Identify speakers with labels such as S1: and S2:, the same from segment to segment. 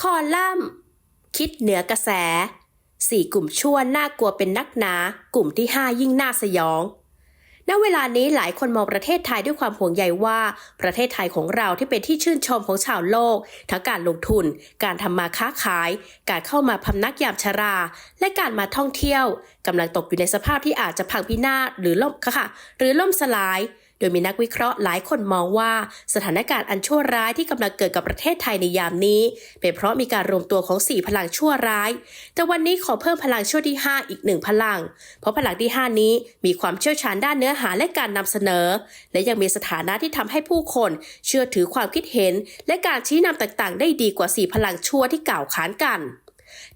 S1: คอลัมน์ คิดเหนือกระแสสี่กลุ่มชั่วน่ากลัวเป็นนักหนา กลุ่มที่ห้ายิ่งน่าสยอง ณ เวลานี้หลายคนมองประเทศไทยด้วยความห่วงใยว่า ประเทศไทยของเราที่เป็นที่ชื่นชมของชาวโลก ทั้งการลงทุน การทำมาค้าขาย การเข้ามาพำนักยามชรา และการมาท่องเที่ยวกำลังตกอยู่ในสภาพที่อาจจะพังพินาศหรือล่มค่ะ หรือล่มสลาย ดยมีนักวิเคราะห์หลายคนมองว่าสถานการณ์อันชั่วร้ายที่กำลังเกิดกับประเทศไทยในยามนี้ เป็นเพราะมีการรวมตัวของ 4 พลังชั่วร้าย แต่วันนี้ขอเพิ่มพลังชั่วที่ 5 อีกหนึ่งพลัง เพราะพลังที่ 5 นี้มีความเชี่ยวชาญด้านเนื้อหาและการนำเสนอ และยังมีสถานะที่ทำให้ผู้คนเชื่อถือความคิดเห็น และการชี้นำต่างๆ ได้ดีกว่า 4 พลังชั่วที่กล่าวขานกัน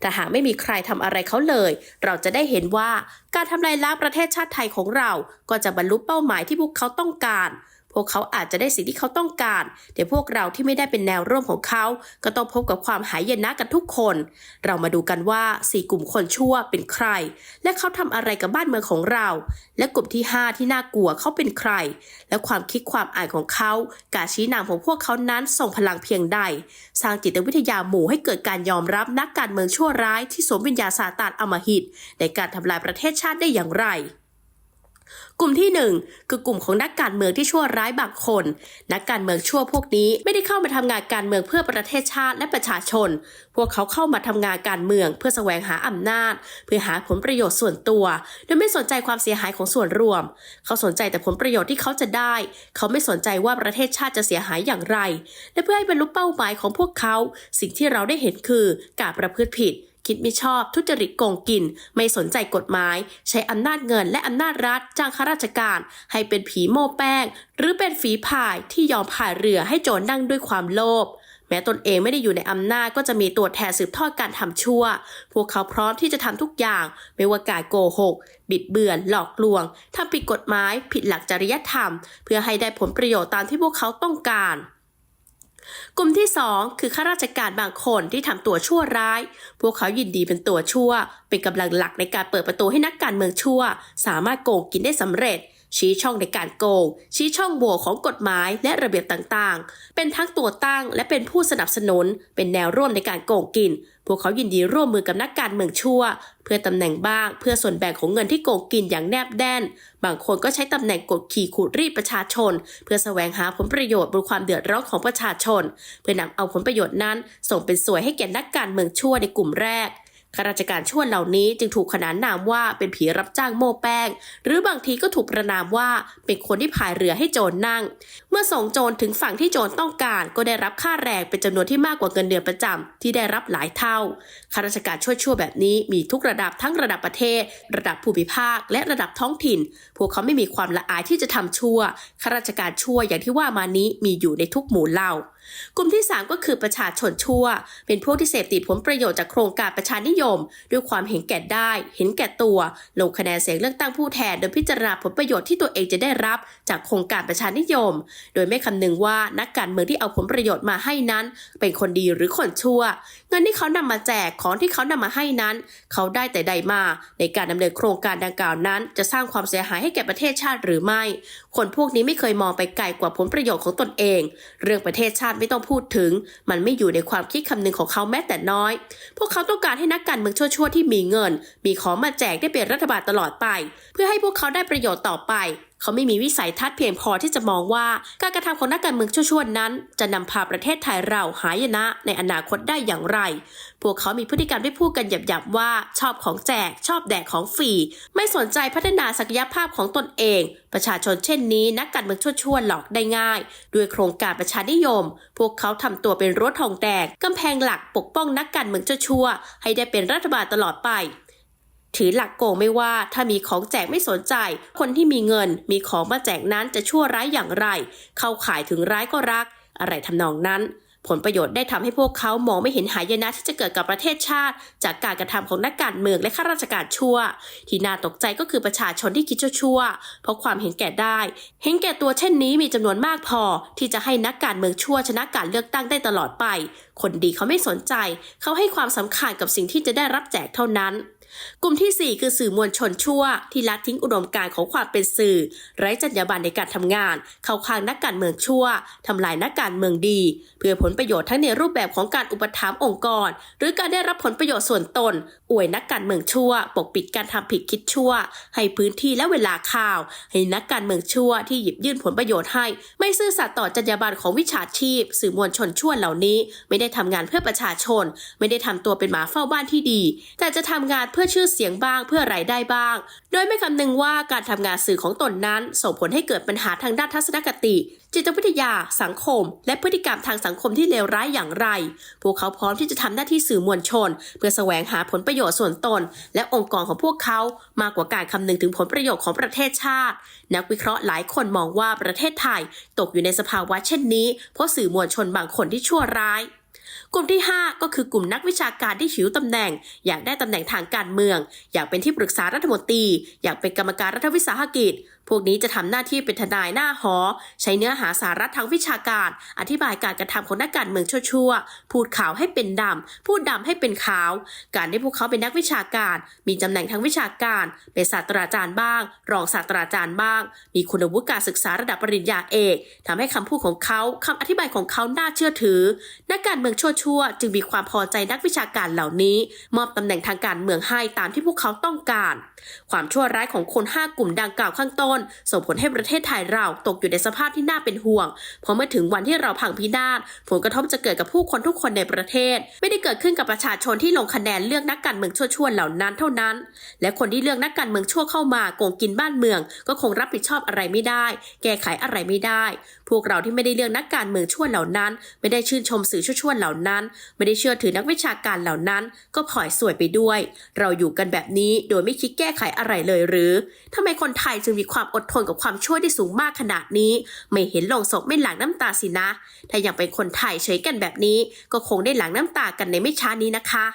S1: แต่หากไม่มีใครทำอะไรเขาเลย เราจะได้เห็นว่าการทำลายล้างประเทศชาติไทยของเรา ก็จะบรรลุเป้าหมายที่พวกเขาต้องการ วกเขาอาจจะได้สิ่งที่เขาต้องการ แต่พวกเราที่ไม่ได้เป็นแนวร่วมของเขา ก็ต้องพบกับความหายนะกันทุกคน เรามาดูกันว่าสี่กลุ่มคนชั่วเป็นใคร และเขาทำอะไรกับบ้านเมืองของเรา และกลุ่มที่ 5 ที่น่ากลัวเขาเป็นใคร และความคิดความอ่านของเขา การชี้นำของพวกเขานั้นส่งพลังเพียงใด สร้างจิตวิทยาหมู่ให้เกิดการยอมรับนักการเมืองชั่วร้ายที่สวมวิญญาณซาตานอำมหิตในการทำลายประเทศชาติได้อย่างไร กลุ่มที่หนึ่งคือกลุ่มของนักการเมืองที่ชั่วร้ายบางคน นักการเมืองชั่วพวกนี้ไม่ได้เข้ามาทำงานการเมืองเพื่อประเทศชาติและประชาชน พวกเขาเข้ามาทำงานการเมืองเพื่อแสวงหาอำนาจ เพื่อหาผลประโยชน์ส่วนตัว โดยไม่สนใจความเสียหายของส่วนรวม เขาสนใจแต่ผลประโยชน์ที่เขาจะได้ เขาไม่สนใจว่าประเทศชาติจะเสียหายอย่างไร และเพื่อให้บรรลุเป้าหมายของพวกเขา สิ่งที่เราได้เห็นคือการประพฤติผิด คิดไม่ชอบทุจริตโกงกิน ไม่สนใจกฎหมาย ใช้อำนาจเงินและอำนาจรัฐจ้างข้าราชการ ให้เป็นผีโม่แป้ง หรือเป็นฝีพายที่ยอมพายเรือให้โจรนั่งด้วยความโลภแม้ตนเองไม่ได้อยู่ในอำนาจก็จะมีตัวแทนสืบทอดการทำชั่ว พวกเขาพร้อมที่จะทำทุกอย่าง ไม่ว่าการโกหก บิดเบือน หลอกลวงทำผิดกฎหมาย ผิดหลักจริยธรรม เพื่อให้ได้ผลประโยชน์ตามที่พวกเขาต้องการ กลุ่มที่ 2 คือข้าราชการบางคนที่ทำตัวชั่วร้าย พวกเขายินดีเป็นตัวชั่ว เป็นกำลังหลักในการเปิดประตูให้นักการเมืองชั่ว สามารถโกงกินได้สำเร็จ ชี้ช่องในการโกง ชี้ช่องโหว่ของกฎหมายและระเบียบต่างๆ เป็นทั้งตัวตั้งและเป็นผู้สนับสนุน เป็นแนวร่วมในการโกงกิน พวกเขายินดีร่วมมือกับนักการเมืองชั่ว เพื่อตำแหน่งบ้าง เพื่อส่วนแบ่งของเงินที่โกงกินอย่างแนบแน่น บางคนก็ใช้ตำแหน่งกดขี่ขูดรีดประชาชน เพื่อแสวงหาผลประโยชน์บนความเดือดร้อนของประชาชน เพื่อนำเอาผลประโยชน์นั้น ส่งเป็นสวยให้แก่นักการเมืองชั่วในกลุ่มแรก ข้าราชการชั่วเหล่านี้จึงถูกขนานนามว่าเป็นผีรับจ้างโม่แป้ง หรือบางทีก็ถูกประนามว่าเป็นคนที่พายเรือให้โจรนั่ง เมื่อส่งโจรถึงฝั่งที่โจรต้องการ ก็ได้รับค่าแรงเป็นจำนวนที่มากกว่าเงินเดือนประจำที่ได้รับหลายเท่าข้าราชการชั่วๆแบบนี้มีทุกระดับทั้งระดับประเทศ ระดับภูมิภาค และระดับท้องถิ่น พวกเขาไม่มีความละอายที่จะทำชั่วข้าราชการชั่วอย่างที่ว่ามานี้มีอยู่ในทุกหมู่เหล่า กลุ่มที่ 3 ก็คือประชาชนชั่ว เป็นพวกที่เสพติดผลประโยชน์จากโครงการประชานิยม ด้วยความเห็นแก่ได้ เห็นแก่ตัว ลงคะแนนเสียงเลือกตั้งผู้แทน โดยพิจารณาผลประโยชน์ที่ตัวเองจะได้รับจากโครงการประชานิยม โดยไม่คำนึงว่านักการเมืองที่เอาผลประโยชน์มาให้นั้น เป็นคนดีหรือคนชั่ว เงินที่เขานำมาแจกของที่เขานำมาให้นั้น เขาได้แต่ใดมา ในการดำเนินโครงการดังกล่าวนั้น จะสร้างความเสียหายให้แก่ประเทศชาติหรือไม่ คนพวกนี้ไม่เคยมองไปไกลกว่าผลประโยชน์ของตนเอง เรื่องประเทศชาติไม่ต้องพูดถึง มันไม่อยู่ในความคิดคำนึงของเขาแม้แต่น้อย พวกเขาต้องการให้นักการเมืองชั่วๆที่มีเงิน มีของมาแจกได้เป็นรัฐบาลตลอดไป เพื่อให้พวกเขาได้ประโยชน์ต่อไป เขาไม่มีวิสัยทัศน์เพียงพอที่จะมองว่า การกระทำของนักการเมืองชั่วๆนั้น จะนำพาประเทศไทยเราหายนะในอนาคตได้อย่างไร พวกเขามีพฤติกรรมที่พูดกันหยับๆว่า ชอบของแจก ชอบแดกของฟรี ไม่สนใจพัฒนาศักยภาพของตนเอง ประชาชนเช่นนี้นักการเมืองชั่วๆหลอกได้ง่าย ด้วยโครงการประชานิยม พวกเขาทำตัวเป็นรั้วทองแดงกำแพงหลักปกป้องนักการเมืองชั่วๆให้ได้เป็นรัฐบาลตลอดไป ถือหลักโกงไม่ว่าถ้ามีของแจกไม่สนใจ คนที่มีเงินมีของมาแจกนั้นจะชั่วร้ายอย่างไร เข้าขายถึงร้ายก็รัก อะไรทำนองนั้น ผลประโยชน์ได้ทำให้พวกเขามองไม่เห็นหายนะที่จะเกิดกับประเทศชาติ จากการกระทำของนักการเมืองและข้าราชการชั่ว ที่น่าตกใจก็คือประชาชนที่คิดชั่วๆเพราะความเห็นแก่ได้ เห็นแก่ตัวเช่นนี้มีจำนวนมากพอ ที่จะให้นักการเมืองชั่วชนะการเลือกตั้งได้ตลอดไป คนดีเขาไม่สนใจ เขาให้ความสำคัญกับสิ่งที่จะได้รับแจกเท่านั้น กลุ่มทีสี่ 4 คือสื่อมวลชนชั่ว ที่ละทิ้งอุดมการณ์ของความเป็นสื่อ ไร้จรรยาบรรณในการทำงาน เข้าข้างนักการเมืองชั่วทำลายนักการเมืองดี เพื่อผลประโยชน์ทั้งในรูปแบบของการอุปถัมภ์องค์กร หรือการได้รับผลประโยชน์ส่วนตน อวยนักการเมืองชั่ว ปกปิดการทำผิดคิดชั่ว ให้พื้นที่และเวลาข่าว ให้นักการเมืองชั่วที่หยิบยื่นผลประโยชน์ให้ ไม่ซื่อสัตย์ต่อจรรยาบรรณของวิชาชีพ สื่อมวลชนชั่วเหล่านี้ ไม่ได้ทำงานเพื่อประชาชน ไม่ได้ทำตัวเป็นหมาเฝ้าบ้านที่ดี แต่จะทำงานเพื่อชื่อเสียงบ้างเพื่อรายได้บ้าง โดยไม่คำนึงว่าการทำงานสื่อของตนนั้น ส่งผลให้เกิดปัญหาทางด้านทัศนคติ จิตวิทยา สังคม และพฤติกรรมทางสังคมที่เลวร้ายอย่างไร พวกเขาพร้อมที่จะทำหน้าที่สื่อมวลชน เพื่อแสวงหาผลประโยชน์ส่วนตน และองค์กรของพวกเขามากกว่าการคำนึงถึงผลประโยชน์ของประเทศชาติ นักวิเคราะห์หลายคนมองว่าประเทศไทย ตกอยู่ในสภาวะเช่นนี้ เพราะสื่อมวลชนบางคนที่ชั่วร้าย กลุ่มที่ 5 ก็คือกลุ่มนักวิชาการที่หิวตำแหน่ง อยากได้ตำแหน่งทางการเมือง อยากเป็นที่ปรึกษารัฐมนตรี อยากเป็นกรรมการรัฐวิสาหกิจ พวกนี้จะทำหน้าที่เป็นทนายหน้าหอ ใช้เนื้อหาสาระทางวิชาการ อธิบายการกระทำของนักการเมืองชั่วๆ พูดขาวให้เป็นดำพูดดำให้เป็นขาว การที่พวกเขาเป็นนักวิชาการ มีตำแหน่งทางวิชาการ เป็นศาสตราจารย์บ้าง รองศาสตราจารย์บ้าง มีคุณวุฒิการศึกษาระดับปริญญาเอกทำให้คำพูดของเขาคำอธิบายของเขาน่าเชื่อถือ นักการเมืองชั่วๆจึงมีความพอใจนักวิชาการเหล่านี้ มอบตำแหน่งทางการเมืองให้ตามที่พวกเขาต้องการ ความชั่วร้ายของคน 5 กลุ่มดังกล่าวข้างต้น ส่งผลให้ประเทศไทยเราตกอยู่ในสภาพที่น่าเป็นห่วง เพราะเมื่อถึงวันที่เราพังพินาศผลกระทบจะเกิดกับผู้คนทุกคนในประเทศ ไม่ได้เกิดขึ้นกับประชาชนที่ลงคะแนนเลือกนักการเมืองชั่วๆเหล่านั้นเท่านั้น และคนที่เลือกนักการเมืองชั่วเข้ามาโกงกินบ้านเมือง ก็คงรับผิดชอบอะไรไม่ได้ แก้ไขอะไรไม่ได้ พวกเราที่ไม่ได้เลือกนักการเมืองชั่วเหล่านั้น ไม่ได้ชื่นชมสื่อชั่วๆเหล่านั้น ไม่ได้เชื่อถือนักวิชาการเหล่านั้น ก็ผ่อยสวยไปด้วย เราอยู่กันแบบนี้โดยไม่คิดแก้ไขอะไรเลยหรือทำไมคนไทยจึงมีความอดทนกับความชั่วที่สูงมากขนาดนี้ ไม่เห็นลงศพไม่หลังน้ำตาสินะ ถ้ายังเป็นคนไทยเฉยกันแบบนี้ ก็คงได้หลังน้ำตากันในไม่ช้านี้นะคะ